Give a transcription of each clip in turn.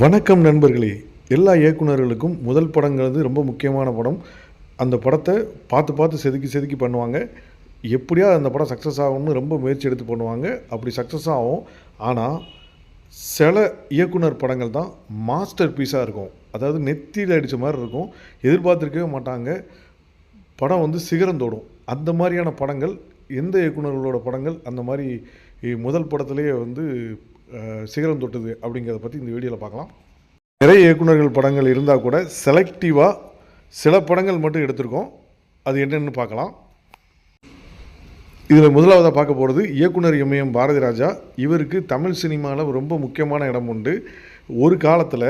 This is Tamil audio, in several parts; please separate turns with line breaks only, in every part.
வணக்கம் நண்பர்களே. எல்லா இயக்குனர்களுக்கும் முதல் படங்கிறது ரொம்ப முக்கியமான படம். அந்த படத்தை பார்த்து பார்த்து செதுக்கி செதுக்கி பண்ணுவாங்க. எப்படியா அந்த படம் சக்ஸஸ் ஆகும்னு ரொம்ப முயற்சி எடுத்து பண்ணுவாங்க. அப்படி சக்ஸஸ் ஆகும். ஆனால் சில இயக்குனர் படங்கள் தான் மாஸ்டர் பீஸாக இருக்கும். அதாவது நெத்தியில் அடித்த மாதிரி இருக்கும். எதிர்பார்த்துருக்கவே மாட்டாங்க. படம் வந்து சிகரந்தோடும் அந்த மாதிரியான படங்கள் எந்த இயக்குனர்களோட படங்கள் அந்த மாதிரி முதல் படத்துலேயே வந்து சிகரம் தொட்டுது அப்படிங்கிறத பற்றி இந்த வீடியோவில் பார்க்கலாம். நிறைய இயக்குனர்கள் படங்கள் இருந்தால் கூட செலக்டிவாக சில படங்கள் மட்டும் எடுத்திருக்கோம். அது என்னென்னு பார்க்கலாம். இதில் முதலாவதாக பார்க்க போகிறது இயக்குனர் எம்ஏஎம் பாரதி ராஜா இவருக்கு தமிழ் சினிமாவில் ரொம்ப முக்கியமான இடம் உண்டு. ஒரு காலத்தில்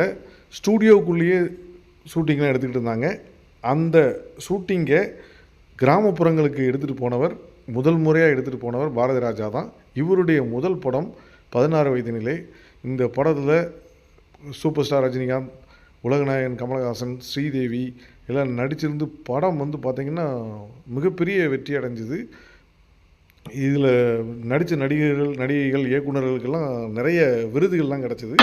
ஸ்டூடியோக்குள்ளேயே ஷூட்டிங்லாம் எடுத்துக்கிட்டு இருந்தாங்க. அந்த ஷூட்டிங்கை கிராமப்புறங்களுக்கு எடுத்துகிட்டு போனவர் முதல் முறையாக எடுத்துகிட்டு போனவர் பாரதி ராஜா தான். இவருடைய முதல் படம் பதினாறு வயதினிலே இந்த படத்தில் சூப்பர் ஸ்டார் ரஜினிகாந்த் உலகநாயகன் கமலஹாசன் ஸ்ரீதேவி எல்லாம் நடிச்சிருந்து படம் வந்து பார்த்திங்கன்னா மிகப்பெரிய வெற்றி அடைஞ்சுது. இதில் நடித்த நடிகர்கள் நடிகைகள் இயக்குனர்களுக்கெல்லாம் நிறைய விருதுகள்லாம் கிடச்சிது.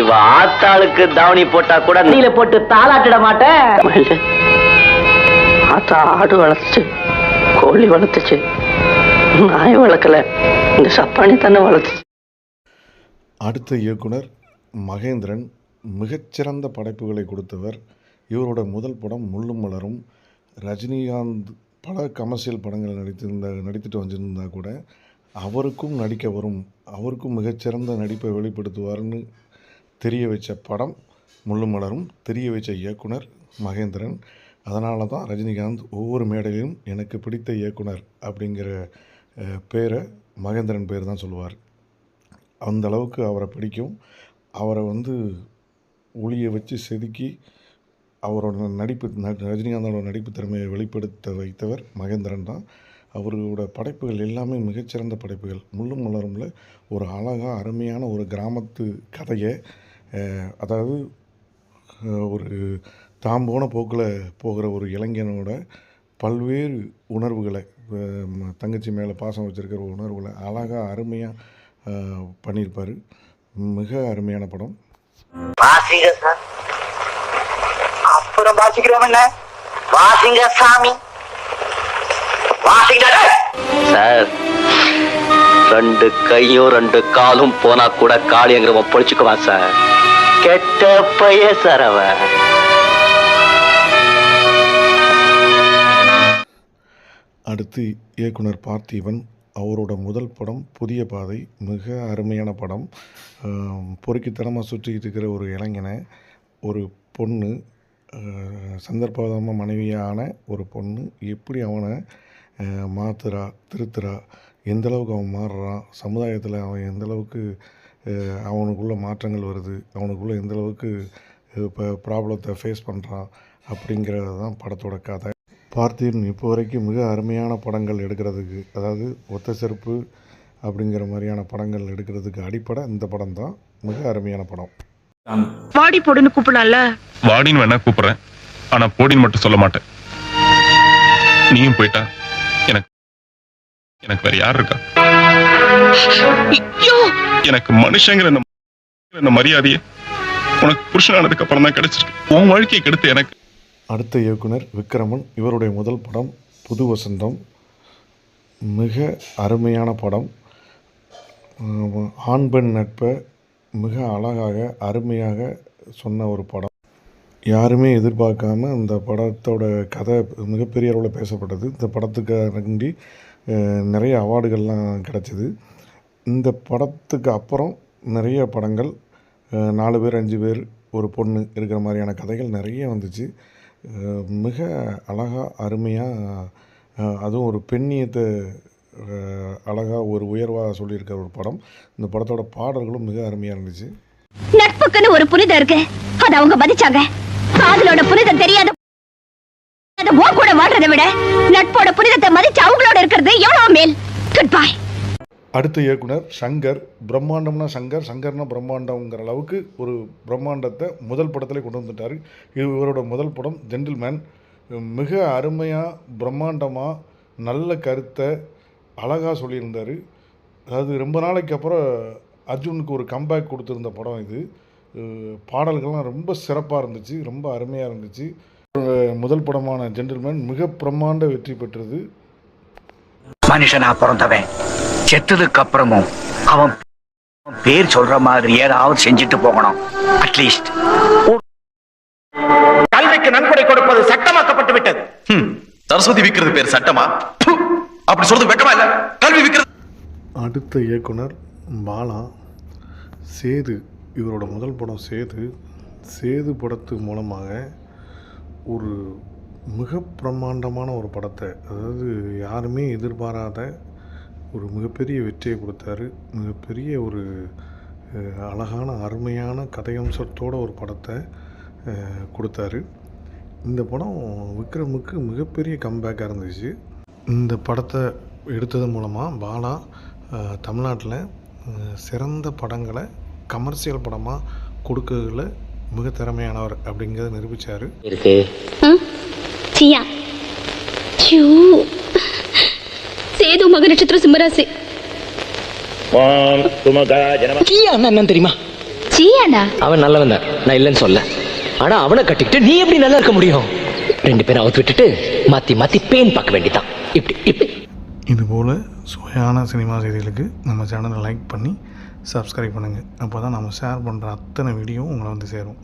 இவ ஆத்தாளுக்கு தாவணி போட்டா கூட
நீல போட்டு தாளாட்டிட மாட்டேன்.
ஆத்தா ஆடு வளர்த்துச்சு கோழி வளர்த்துச்சு. நாய் வளர்க்கல. இந்த சப்பானி தானே வளர்த்து
அடுத்த இயக்குனர் மகேந்திரன் மிகச்சிறந்த படைப்புகளை கொடுத்தவர். இவரோட முதல் படம் முள்ளும் மலரும். ரஜினிகாந்த் பல கமர்ஷியல் படங்கள் நடித்திருந்த நடித்துட்டு வந்திருந்தா கூட அவருக்கும் நடிக்க வரும். அவருக்கும் மிகச்சிறந்த நடிப்பை வெளிப்படுத்துவார்னு தெரிய வச்ச படம் முள்ளும் மலரும். தெரிய வச்ச இயக்குனர் மகேந்திரன். அதனால தான் ரஜினிகாந்த் ஒவ்வொரு மேடையிலும் எனக்கு பிடித்த இயக்குனர் அப்படிங்கிற பேரை மகேந்திரன் பேர் தான் சொல்லுவார். அந்த அளவுக்கு அவரை பிடிக்கும். அவரை வந்து ஒளியை வச்சு செதுக்கி அவரோட நடிப்பு ந- ரஜினிகாந்தோட நடிப்பு திறமையை வெளிப்படுத்த வைத்தவர் மகேந்திரன் தான். அவரோட படைப்புகள் எல்லாமே மிகச்சிறந்த படைப்புகள். முள்ளும் மலரும்ல. ஒரு அழகாக அருமையான ஒரு கிராமத்து கதையை அதாவது ஒரு தாம் போன போக்கில் போகிற ஒரு இளைஞனோட பல்வேறு உணர்வுகளை தங்கச்சி மேலே பாசம் வச்சுருக்கிற உணர்வுகளை அழகாக அருமையாக பண்ணியிருப்பார் மிக அருமையான படம்.
வாசிங்க சார்.
அப்புறம் பாசிக்கிறோம் என்ன?
வாசிங்க சாமி. வாசிங்க சார் ரெண்டு கையும் ரெண்டு காலும் போனா கூட காளியங்கிறவன் பொழிச்சுக்குவான் சார். கெட்ட பைய சார் அவன்.
அடுத்து இயக்குனர் பார்த்திபன் அவரோட முதல் படம் புதிய பாதை மிக அருமையான படம். பொறுக்கித்தனமாக சுற்றிக்கிட்டு இருக்கிற ஒரு இளைஞனை ஒரு பொண்ணு ஆஹ், மனைவியான ஒரு பொண்ணு எப்படி அவனை மாத்துறா திருத்துறா எந்தளவுக்கு அவன் மாறுறான் சமுதாயத்தில் அவன் எந்தளவுக்கு அவனுக்குள்ளே அவனுக்குள்ள மாற்றங்கள் வருது அவனுக்குள்ளே எந்தளவுக்கு இப்போ ப்ராப்ளத்தை ஃபேஸ் பண்ணுறான் அப்படிங்கிறது தான் படத்தோட கதை. பார்த்திபன் இப்போ வரைக்கும் மிக அருமையான படங்கள் எடுக்கிறதுக்கு அதாவது ஒத்த செருப்பு அப்படிங்கிற மாதிரியான படங்கள் எடுக்கிறதுக்கு அடிப்படை இந்த படம் தான். மிக அருமையான படம்.
வாடி போடுன்னு கூப்பிடலாம்ல?
வாடின்னு வேணா கூப்பிடுறேன். ஆனா போடின்னு மட்டும் சொல்ல மாட்டேன். நீயும் போயிட்டா எனக்கு எனக்கு வேற யார் இருக்கா? எனக்கு மனுஷங்கிற இந்த இந்த மரியாதையே உனக்கு புருஷனானதுக்கு அப்புறம் தான் கிடைச்சிருக்கு. உன் வாழ்க்கையை கெடுத்து எனக்கு
அடுத்த இயக்குனர் விக்ரமன் இவருடைய முதல் படம் புது வசந்தம் மிக அருமையான படம். ஆண் பெண் நட்பை மிக அழகாக அருமையாக சொன்ன ஒரு படம். யாருமே எதிர்பார்க்காம அந்த படத்தோட கதை மிகப்பெரிய அளவில் பேசப்பட்டது. இந்த படத்துக்கு நன்றி நிறைய அவார்டுகள்லாம் கிடச்சிது. இந்த படத்துக்கு அப்புறம் நிறைய படங்கள் நாலு பேர் அஞ்சு பேர் ஒரு பொண்ணு இருக்கிற மாதிரியான கதைகள் நிறைய வந்துச்சு. மிக அழகாக அருமையாக அதுவும் ஒரு பெண்ணியத்தை அழகாக ஒரு உயர்வாக சொல்லியிருக்கிற ஒரு படம். இந்த படத்தோட பாடல்களும் மிக அருமையாக இருந்துச்சு.
நட்புக்குன்னு ஒரு புனிதம் இருக்கு. அது அவங்க மதிச்சாங்க காதலோட புனிதம் தெரியாத அத கூட வாழ்றதை விட நட்போட புனிதத்தை மதிச்சு அவங்களோட இருக்கிறது எவ்வளவு மேல்? குட் பை
அடுத்த இயக்குனர் சங்கர் பிரம்மாண்டம்னா சங்கர் சங்கர்னா பிரம்மாண்டம்ங்கிற அளவுக்கு ஒரு பிரம்மாண்டத்தை முதல் படத்திலே கொண்டு வந்துட்டார். இது இவரோட முதல் படம் ஜென்டில்மேன் மிக அருமையாக பிரம்மாண்டமாக நல்ல கருத்தை அழகாக சொல்லியிருந்தார். அதாவது ரொம்ப நாளைக்கு அப்புறம் அர்ஜுனுக்கு ஒரு கம்பேக் கொடுத்துருந்த படம் இது. பாடல்கள்லாம் ரொம்ப சிறப்பாக இருந்துச்சு ரொம்ப அருமையாக இருந்துச்சு. முதல் படமான ஜென்டில்மேன் மிக பிரம்மாண்ட வெற்றி பெற்றது.
மனுஷனா பிறந்தவன். செத்ததுக்கு அப்புறமும் அவன் பேர் சொல்ற மாதிரி ஏதாவது செஞ்சுட்டு போகணும். அட்லீஸ்ட்
கல்விக்கு நன்கொடை கொடுப்பது சட்டமாக்கப்பட்டு விட்டது.
சரஸ்வதி விக்கிறது பேர் சட்டமா? ப்பு! அப்படி சொல்றது வெக்கமா இல்ல. கல்வி விக்கிறது
அடுத்த இயக்குனர் பாலா. சேது இவரோட முதல் படம் சேது. சேது படத்து மூலமாக ஒரு மிக பிரம்மாண்டமான ஒரு படத்தை அதாவது யாருமே எதிர்பாராத ஒரு மிகப்பெரிய வெற்றியை கொடுத்தாரு. மிகப்பெரிய ஒரு அழகான அருமையான கதையம்சத்தோட ஒரு படத்தை கொடுத்தாரு. இந்த படம் விக்ரமுக்கு மிகப்பெரிய கம்பேக்காக இருந்துச்சு. இந்த படத்தை எடுத்தது மூலமாக பாலா தமிழ்நாட்டில் சிறந்த படங்களை கமர்ஷியல் படமாக கொடுக்கறதுல மிக திறமையானவர் அப்படிங்கிறத நிரூபித்தார்
இருக்கு.
சேது மக நட்சத்திர சிம்மராசி
என்னன்னு தெரியுமா?
சியானா
அவன் நல்லவன் தான். நான் இல்லைன்னு சொல்ல. ஆனா அவனை கட்டிக்கிட்டு நீ எப்படி நல்லா இருக்க முடியும்? ரெண்டு பேரும் அவுத்து விட்டுட்டு மாத்தி மாத்தி பேன் பார்க்க வேண்டியதான் இப்படி இப்படி.
இதுபோல் சுவையான சினிமா செய்திகளுக்கு நம்ம சேனலை லைக் பண்ணி சப்ஸ்கிரைப் பண்ணுங்கள் அப்போ தான் நம்ம ஷேர் பண்ணுற அத்தனை வீடியோவும் உங்களை வந்து சேரும்.